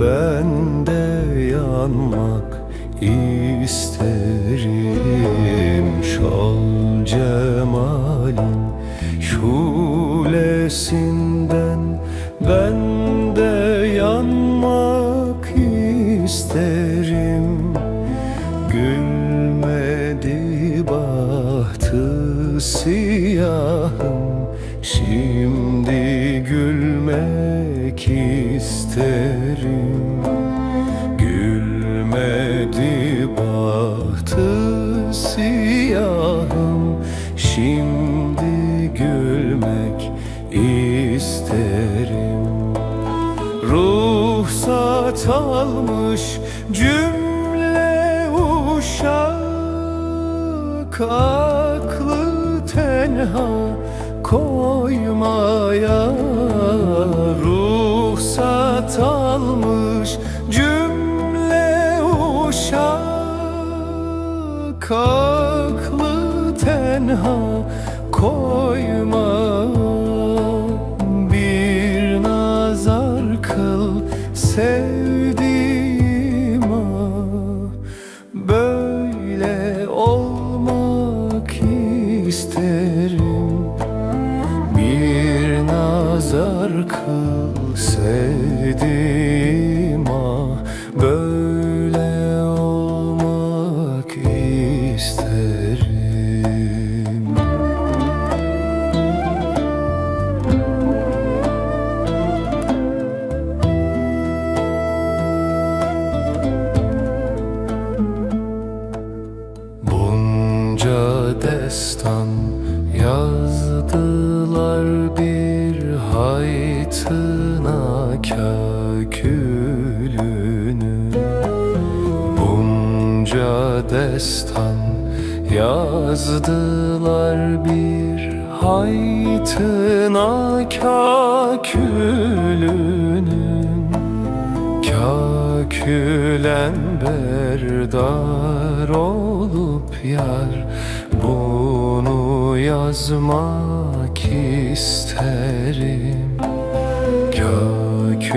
Ben de yanmak isterim. Şol cemalin şulesinden ben de yanmak isterim. Gülmedi bahtı siyahım Şimdi gülmek isterim. Gülmedi bahtı siyahım. Şimdi gülmek isterim. Ruhsat almış cümle uşak Aklı tenha koymaya Ruhsat almış cümle uşak Aklı tenha koyma nazar kıl sevdiğime Böyle olmak isterim. Bunca destan yazdılar bir haytına kakülünü Bunca destan yazdılar bir haytına kakülünün Kakülen berdar olup yar Bunu yazmak isterim. Kakülen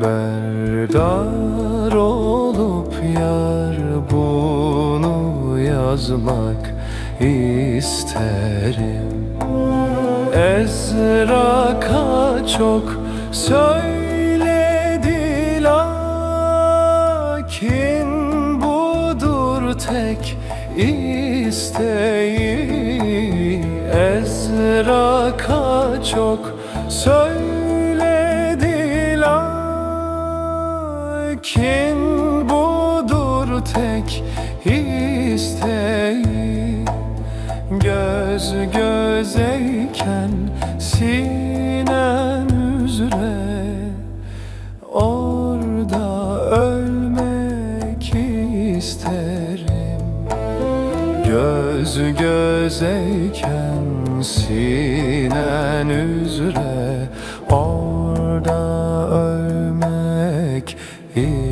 berdar olup yar Bunu yazmak isterim. Ezraka çok söyledi lakin budur tek isteği Ezraka çok söyledi lakin budur tek isteği. Göz gözeyken sinen üzere gözeyken sinen üzre Orada ölmek isterim.